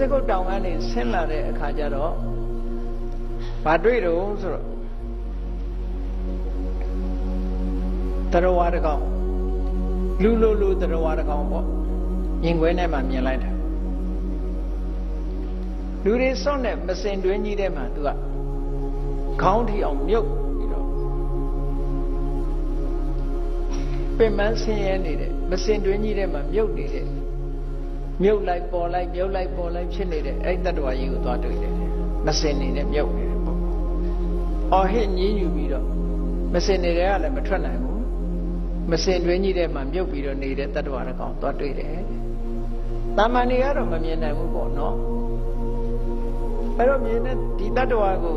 သကုတ်တောင်ကနေဆင်းလာတဲ့အခါကျတော့ဘာတွေ့တော့ဆိုတော့တရဝါတကောင်လူလူလူတရဝါတကောင်ပေါ့ရင်ခွဲထဲမှာမြင်လိုက်တာလူတွေစောင့်တဲ့မစင်တွင်းကြီးထဲမှာသူကခေါင်းထီအောင်မြုပ်ပြီးတော့ပင်မဆင်းရဲနေတဲ့မစင်တွင်းကြီးထဲမှာမြုပ်နေတဲ့ မြုပ်လိုက်ပေါ်လိုက်မြုပ်လိုက်ပေါ်လိုက်ဖြစ်နေတဲ့အဲ့တတ္တဝါကြီးကိုသွားတွေ့တယ်မစင်နေတဲ့မြုပ်နေတဲ့ပေါ့အော်ဟစ်ညင်းယူပြီးတော့မစင်နေတဲ့ကလည်းမထွက်နိုင်ဘူးမစင်တွင်းကြီးထဲမှာမြုပ်ပြီးတော့နေတဲ့တတ္တဝါတစ်ကောင်သွားတွေ့တယ်တာမန်တွေကတော့မမြင်နိုင်ဘူးပေါ့နော်အဲ့တော့မြင်တဲ့ဒီတတ္တဝါကို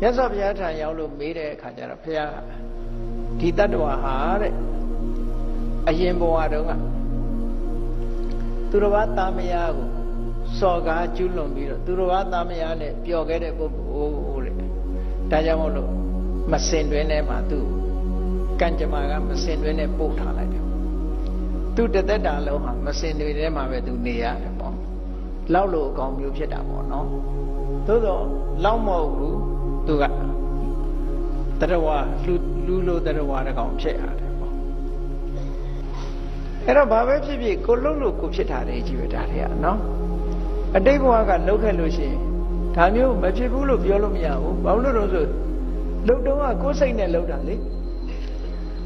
မြတ်စွာဘုရားထံရောက်လို့မေးတဲ့အခါကျတော့ဘုရားကဒီတတ္တဝါဟာတဲ့အရင်ဘဝတုန်းက သူတော်ဘာသားမယားကိုစော်ကားကျူးလွန်ပြီးတော့သူတော်ဘာသားမယားနဲ့ပျော်ခဲ့တဲ့ပုဂ္ဂိုလ်ဟိုတဲ့ဒါကြောင့်မို့လို့မစင်တွင်ထဲမှာသူ့ကံကြမ္မာကမစင်တွင်နဲ့ပို့ထားလိုက်တယ်သူတသက်တာလုံးဟာမစင်တွင်ထဲမှာပဲသူနေရတယ်ပေါ့လောက်လို့အကောင်မျိုးဖြစ်တာပေါ့နော်သို့တော့လောက်မဟုတ်ဘူးသူကတရဝလူလူလိုတရဝတကောင်ဖြစ်ရတယ်ပေါ့ အဲ့တော့ဘာပဲဖြစ်ဖြစ်ကိုလှုပ်လို့ကိုဖြစ်တာတွေကြီးပဲဒါတွေကနော်အတိတ်ဘဝကလှုပ်ခဲ့လို့ရှိရင်ဒါမျိုးမဖြစ်ဘူးလို့ပြောလို့မရဘူးဘာလို့လဲဆိုလှုပ်တော့ကကိုယ်စိတ်နဲ့လှုပ်တာလေ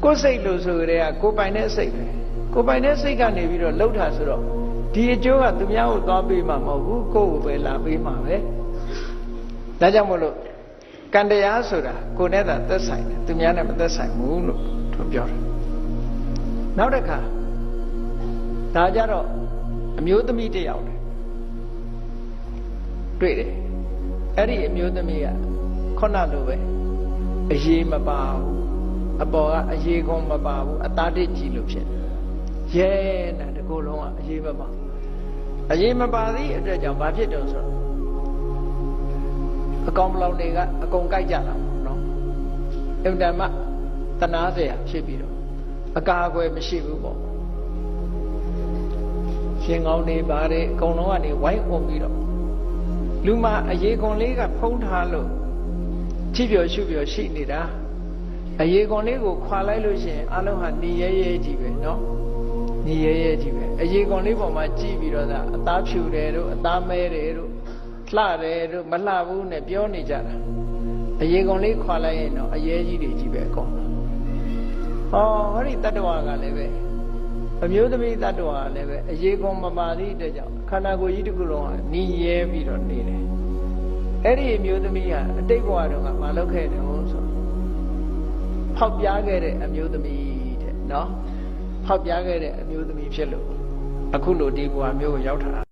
ကိုယ်စိတ်လို့ဆိုကြတဲ့ကကိုယ်ပိုင်တဲ့စိတ်ပဲကိုယ်ပိုင်တဲ့စိတ်ကနေပြီးတော့လှုပ်တာဆိုတော့ဒီအကျိုးကသူများကိုသွားပေးမှာမဟုတ်ဘူးကိုယ့်ကိုပဲလာပေးမှာပဲဒါကြောင့်မို့လို့ကံတရားဆိုတာကိုယ်နဲ့သာသက်ဆိုင်တယ်သူများနဲ့မသက်ဆိုင်ဘူးလို့သူပြောတယ်နောက်တစ်ခါ ဒါကြတော့အမျိုးသမီးတစ်ယောက်တယ်တွေ့တယ်အဲ့ဒီအမျိုးသမီးကခုနလိုပဲအရေးမပါဘူးအပေါ်ကအရေးကုန်းမပါဘူးအသားတစ်ကြီးလို့ဖြစ်ရဲနာတကူလုံးကအရေးမပါအရေးမပါသည့်အတွက်ကြောင့်ဘာဖြစ်တော့ဆိုတော့အကောင်ဘလောင်တွေကအကုန်ကြိုက်ကြတာပေါ့နော်အင်တမတနာเสียဖြစ်ပြီးတော့အကာအကွယ်မရှိဘူးပေါ့ ရှင်ကောင်းနေပါတယ်အကုန်လုံးကနေဝိုင်းအုံပြီးတော့လူမအရေးကွန်လေးကဖုံးထားလို့ကြည့်ပြောရှုပြောရှိနေတာအရေးကွန်လေးကိုခွာလိုက်လို့ရှိရင်အလုံးဟာနေရဲရဲကြီးပဲเนาะနေရဲရဲကြီးပဲအရေးကွန်လေးပေါ်မှာကြည့်ပြီးတော့သာအသားဖြူတယ်တို့အသားမဲတယ်တို့လှတယ်တို့မလှဘူးနဲ့ပြောနေကြတာအရေးကွန်လေးခွာလိုက်ရင်တော့အရေးကြီးတွေကြီးပဲအကုန်ဟောဟောဒီတတ္တဝါကလည်းပဲ အမျိုးသမီးတ attva လည်းပဲအရေးကုန်မပါသည့်အတွက်ကြောင့်ခန္ဓာကိုယ်ကြီးတစ်ခုလုံးဟာနီးရဲပြီးတော့နေတယ်အဲ့ဒီအမျိုးသမီးဟာအတိတ်ဘဝတုန်းကမလုပ်ခဲ့တယ်ဟုတ်ဆိုဖောက်ပြားခဲ့တဲ့အမျိုးသမီးတဲ့နော်ဖောက်ပြားခဲ့တဲ့အမျိုးသမီးဖြစ်လို့အခုလိုဒီဘဝမျိုးကိုရောက်တာ